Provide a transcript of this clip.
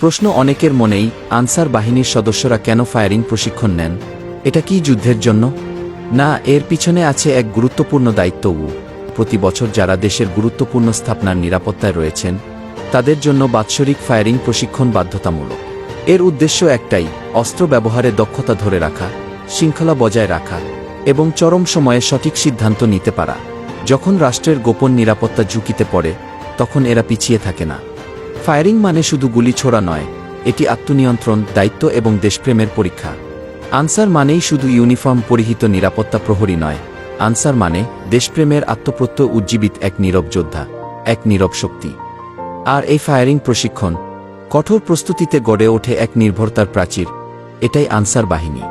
প্রশ্ন অনেকের মনেই আনসার বাহিনীর সদস্যরা কেন ফায়ারিং প্রশিক্ষণ নেন? এটা কি যুদ্ধের জন্য? না, এর পিছনে আছে এক গুরুত্বপূর্ণ দায়িত্বও। প্রতি বছর যারা দেশের গুরুত্বপূর্ণ স্থাপনার নিরাপত্তায় রয়েছেন, তাদের জন্য বাৎসরিক ফায়ারিং প্রশিক্ষণ বাধ্যতামূলক। এর উদ্দেশ্য একটাই, অস্ত্র ব্যবহারে দক্ষতা ধরে রাখা, শৃঙ্খলা বজায় রাখা এবং চরম সময়ে সঠিক সিদ্ধান্ত নিতে পারা। যখন রাষ্ট্রের গোপন নিরাপত্তা ঝুঁকিতে পড়ে, তখন এরা পিছিয়ে থাকে না। ফায়ারিং মানে শুধু গুলি ছোড়া নয়, এটি আত্মনিয়ন্ত্রণ, দায়িত্ব এবং দেশপ্রেমের পরীক্ষা। আনসার মানেই শুধু ইউনিফর্ম পরিহিত নিরাপত্তা প্রহরী নয়, আনসার মানে দেশপ্রেমের আত্মপ্রত্যয় উজ্জীবিত এক নীরব যোদ্ধা, এক নীরব শক্তি। আর এই ফায়ারিং প্রশিক্ষণ কঠোর প্রস্তুতিতে গড়ে ওঠে এক নির্ভরতার প্রাচীর। এটাই আনসার বাহিনী।